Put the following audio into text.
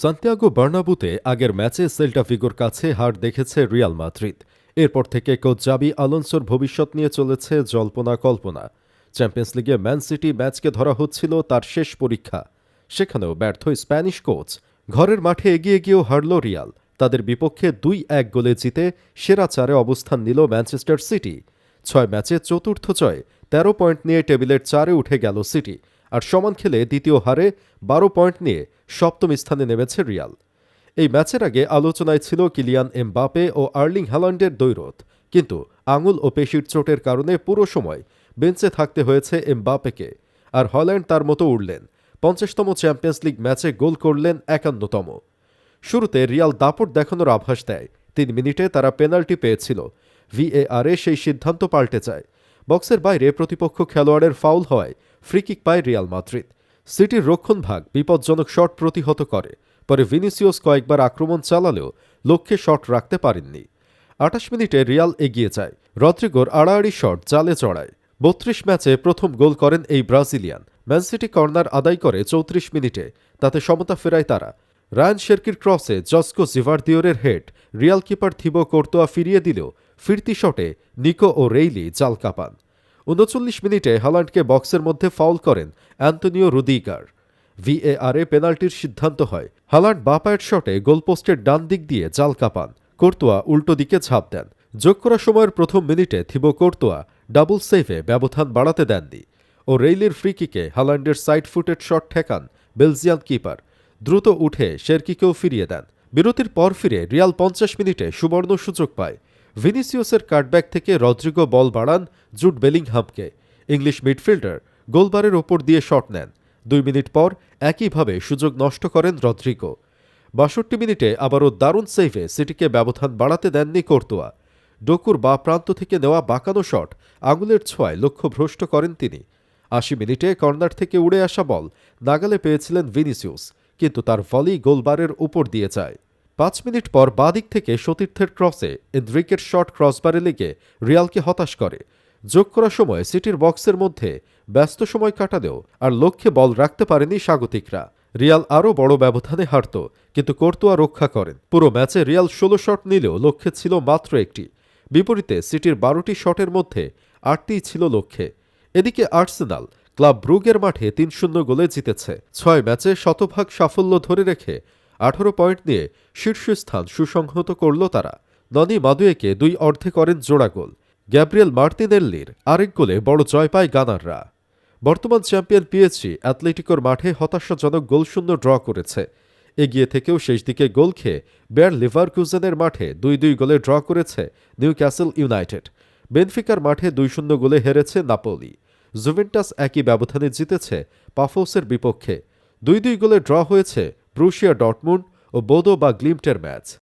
Santiago বার্নাবুতে আগের ম্যাচে Celta ফিগোর কাছে হার দেখেছে রিয়াল মাদ্রিদ। এরপর থেকে কোচ জাবি আলোনসোর ভবিষ্যৎ নিয়ে চলেছে জল্পনা কল্পনা। চ্যাম্পিয়ন্স লিগে ম্যান সিটি ম্যাচকে ধরা হচ্ছিল তার শেষ পরীক্ষা। সেখানেও ব্যর্থ স্প্যানিশ কোচ। ঘরের মাঠে এগিয়ে গিয়েও হারল রিয়াল। তাদের বিপক্ষে দুই এক গোলে জিতে সেরা চারে অবস্থান নিল ম্যানচেস্টার সিটি। ছয় ম্যাচে চতুর্থ জয় তেরো পয়েন্ট নিয়ে টেবিলের চারে উঠে গেল সিটি। আর সমান খেলে দ্বিতীয় হারে বারো পয়েন্ট নিয়ে সপ্তম স্থানে নেমেছে রিয়াল। এই ম্যাচের আগে আলোচনায় ছিল কিলিয়ান এমবাপে ও আর্লিং হ্যালান্ডের দৈরথ, কিন্তু আঙুল ও পেশির চোটের কারণে পুরো সময় বেঞ্চে থাকতে হয়েছে এম এমবাপেকে, আর হল্যান্ড তার মতো উড়লেন। পঞ্চাশতম চ্যাম্পিয়ন্স লিগ ম্যাচে গোল করলেন একান্নতম। শুরুতে রিয়াল দাপট দেখানোর আভাস দেয়। তিন মিনিটে তারা পেনাল্টি পেয়েছিল। ভিএআরে সেই সিদ্ধান্ত পাল্টে যায়। বক্সের বাইরে প্রতিপক্ষ খেলোয়াড়ের ফাউল হওয়ায় ফ্রিকিক পায় রিয়াল মাদ্রিদ। সিটির রক্ষণভাগ বিপজ্জনক শট প্রতিহত করে, পরে ভিনিসিয়াস কয়েকবার আক্রমণ চালালেও লক্ষ্যে শট রাখতে পারেননি। আটাশ মিনিটে রিয়াল এগিয়ে যায়। রদ্রিগোর আড়াআড়ি শট জালে চড়ায় বত্রিশ ম্যাচে প্রথম গোল করেন এই ব্রাজিলিয়ান। ম্যানসিটি কর্নার আদায় করে চৌত্রিশ মিনিটে, তাতে সমতা ফেরায় তারা। রায়ান শেরকির ক্রসে জস্কো জিভারদিওরের head, Real keeper Thibaut Courtois ফিরিয়ে দিলেও ফিরতি শটে নিকো ও রেইলি জাল কাপান। উনচল্লিশ মিনিটে হালান্ডকে বক্সের মধ্যে ফাউল করেন অ্যান্তনিও রুদিগার। ভিএআরে পেনাল্টির সিদ্ধান্ত হয়। হালান্ড বাপায়ের শটে গোলপোস্টের ডান দিক দিয়ে জাল কাপান। কোর্তোয়া উল্টো দিকে ঝাঁপ দেন। যোগ করা সময়ের প্রথম মিনিটে থিবো কোর্তোয়া ডাবল সেভে ব্যবধান বাড়াতে দেননি ও রেইলির ফ্রিকিকে হালান্ডের সাইড ফুটেড শট ঠেকান বেলজিয়ান কিপার। দ্রুত উঠে শেরকিকেও ফিরিয়ে দেন। বিরতির পর ফিরে রিয়াল পঞ্চাশ মিনিটে সুবর্ণ সুযোগ পায় ভিনিসিয়াসের কাটব্যাক থেকে রদ্রিগো বল বাড়ান জুট বেলিংহামকে। ইংলিশ মিডফিল্ডার গোলবারের ওপর দিয়ে শট নেন। দুই মিনিট পর একইভাবে সুযোগ নষ্ট করেন রদ্রিগো। বাষট্টি মিনিটে আবারও দারুণ সেভে সিটিকে ব্যবধান বাড়াতে দেননি কোর্তোয়া। ডকুর বা প্রান্ত থেকে নেওয়া বাঁকানো শট আঙুলের ছোঁয়ায় লক্ষ্য ভ্রষ্ট করেন তিনি। আশি মিনিটে কর্নার থেকে উড়ে আসা বল নাগালে পেয়েছিলেন ভিনিসিউস, কিন্তু তার ভলি গোলবারের উপর দিয়ে যায়। পাঁচ মিনিট পর বাদিক থেকে সতীর্থের ক্রসে এন্দ্রিকের শট ক্রসবারে লেগে রিয়ালকে হতাশ করে। যোগ করার সময় সিটির বক্সের মধ্যে ব্যস্ত সময় কাটালেও আর লক্ষ্যে বল রাখতে পারেনি স্বাগতিকরা। রিয়াল আরও বড় ব্যবধানে হারত, কিন্তু কোর্তোয়া রক্ষা করেন। পুরো ম্যাচে রিয়াল ষোলো শট নিলেও লক্ষ্যে ছিল মাত্র একটি। বিপরীতে সিটির বারোটি শটের মধ্যে আটটিই ছিল লক্ষ্যে। এদিকে আর্সেনাল ক্লাব ব্রুগের মাঠে তিন শূন্য গোলে জিতেছে। ছয় ম্যাচে শতভাগ সাফল্য ধরে রেখে আঠারো পয়েন্ট নিয়ে শীর্ষস্থান সুসংহত করল তারা। ননি মাদুয়েকে দুই অর্ধে করেন জোড়া গোল। গ্যাব্রিয়েল মার্তিনেল্লির আরেক গোলে বড় জয় পায় গানাররা। বর্তমান চ্যাম্পিয়ন পিএসজি অ্যাথলেটিকোর মাঠে হতাশাজনক গোলশূন্য ড্র করেছে। এগিয়ে থেকেও শেষ দিকে গোল খেয়ে বেয়ার লিভারকুজেনের মাঠে দুই দুই গোলে ড্র করেছে নিউ ক্যাসেল ইউনাইটেড। বেনফিকার মাঠে দুই শূন্য গোলে হেরেছে নাপোলি। জুভেন্টাস একই ব্যবধানে জিতেছে পাফোসের বিপক্ষে। দুই দুই গোলে ড্র হয়েছে ব্রুশিয়া ডটমুন্ড ও বোদো বা গ্লিমটের ম্যাচ।